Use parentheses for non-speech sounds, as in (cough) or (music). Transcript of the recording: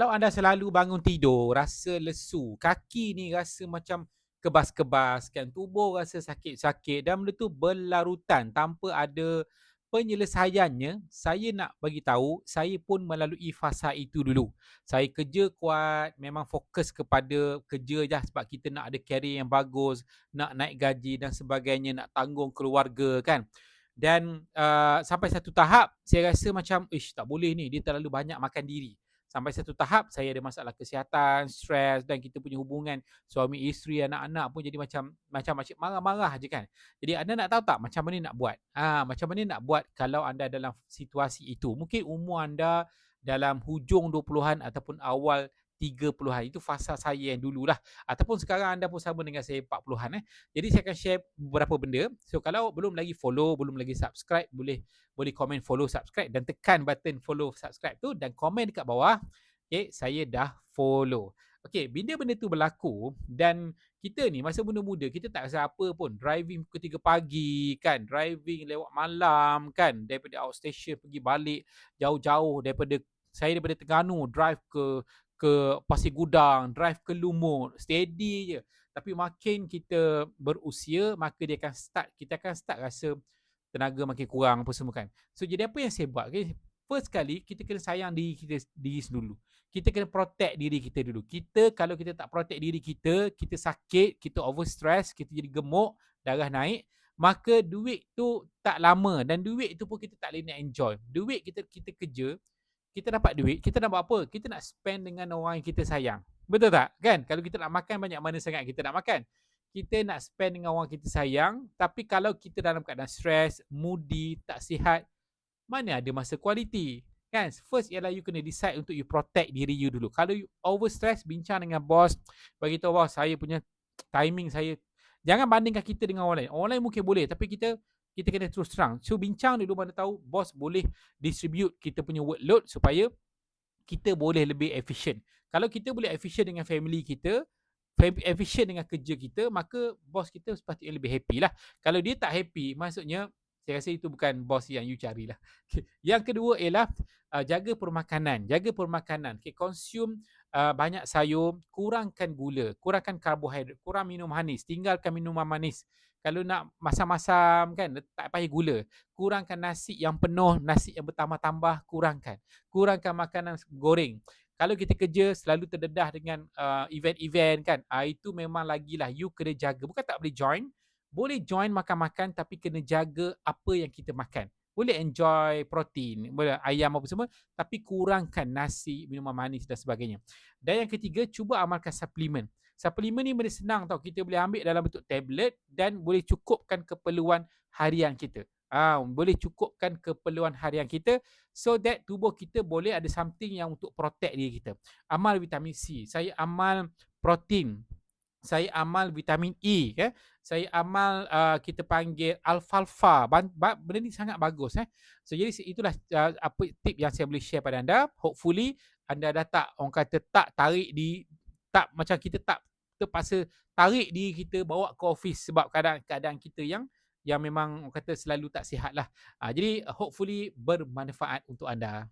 Kalau anda selalu bangun tidur rasa lesu, kaki ni rasa macam kebas-kebas kan, tubuh rasa sakit-sakit dan benda tu berlarutan tanpa ada penyelesaiannya, saya nak bagi tahu saya pun melalui fasa itu dulu. Saya kerja kuat, memang fokus kepada kerja je sebab kita nak ada career yang bagus, nak naik gaji dan sebagainya, nak tanggung keluarga kan. Dan uh, sampai satu tahap saya rasa macam ish tak boleh ni, dia terlalu banyak makan diri sampai satu tahap saya ada masalah kesihatan, stres dan kita punya hubungan suami isteri, anak-anak pun jadi macam macam macam marah-marah je kan. Jadi anda nak tahu tak macam mana nak buat? Ha, macam mana nak buat kalau anda dalam situasi itu? Mungkin umur anda dalam hujung 20-an ataupun awal 30-an. Itu fasa saya yang dululah. Ataupun sekarang anda pun sama dengan saya 40-an. Eh. Jadi saya akan share beberapa benda. So kalau belum lagi follow, belum lagi subscribe, boleh boleh komen follow, subscribe dan tekan button follow, subscribe tu dan komen dekat bawah. Okay, saya dah follow. Okay, bila benda tu berlaku dan kita ni masa muda-muda kita tak rasa apa pun. Driving pukul 3 pagi kan, driving lewat malam kan, daripada outstation pergi balik jauh-jauh daripada saya daripada Terengganu drive ke ke Pasir Gudang, drive ke Lumut, steady je. Tapi makin kita berusia, maka dia akan start, kita akan start rasa tenaga makin kurang apa semua kan. So jadi apa yang saya buat? Okay? First kali, kita kena sayang diri kita diri dulu. Kita kena protect diri kita dulu. Kita kalau kita tak protect diri kita, kita sakit, kita over stress, kita jadi gemuk, darah naik, maka duit tu tak lama dan duit tu pun kita tak boleh nak enjoy. Duit kita kita kerja, kita dapat duit, kita nak buat apa? Kita nak spend dengan orang yang kita sayang. Betul tak? Kan? Kalau kita nak makan banyak mana sangat kita nak makan. Kita nak spend dengan orang kita sayang, tapi kalau kita dalam keadaan stress, moody, tak sihat, mana ada masa quality? Kan? First ialah you kena decide untuk you protect diri you dulu. Kalau you over stress, bincang dengan boss, bagi tahu bos saya punya timing saya Jangan bandingkan kita dengan orang lain. Orang lain mungkin boleh tapi kita kita kena terus terang. So bincang dulu mana tahu bos boleh distribute kita punya workload supaya kita boleh lebih efisien. Kalau kita boleh efisien dengan family kita, efisien dengan kerja kita, maka bos kita sepatutnya lebih happy lah. Kalau dia tak happy, maksudnya saya rasa itu bukan bos yang you carilah. (laughs) Yang kedua ialah uh, jaga permakanan. Jaga permakanan. Okay, consume uh, banyak sayur, kurangkan gula, kurangkan karbohidrat, kurang minum manis, tinggalkan minuman manis. Kalau nak masam-masam kan, tak payah gula. Kurangkan nasi yang penuh, nasi yang bertambah-tambah, kurangkan. Kurangkan makanan goreng. Kalau kita kerja selalu terdedah dengan uh, event-event kan, uh, itu memang lagi lah you kena jaga. Bukan tak boleh join, boleh join makan-makan tapi kena jaga apa yang kita makan. Boleh enjoy protein, boleh ayam apa semua, tapi kurangkan nasi, minuman manis dan sebagainya. Dan yang ketiga, cuba amalkan suplemen. Suplemen ni boleh senang tau. Kita boleh ambil dalam bentuk tablet dan boleh cukupkan keperluan harian kita. Ah, ha, boleh cukupkan keperluan harian kita so that tubuh kita boleh ada something yang untuk protect diri kita. Amal vitamin C, saya amal protein, saya amal vitamin E, eh. saya amal uh, kita panggil alfalfa. Benda ni sangat bagus. Eh. So jadi itulah uh, apa tip yang saya boleh share pada anda. Hopefully anda dah tak orang kata tak tarik di tak macam kita tak terpaksa tarik diri kita bawa ke office sebab keadaan-keadaan kita yang yang memang kata selalu tak sihat lah. Ha, jadi hopefully bermanfaat untuk anda.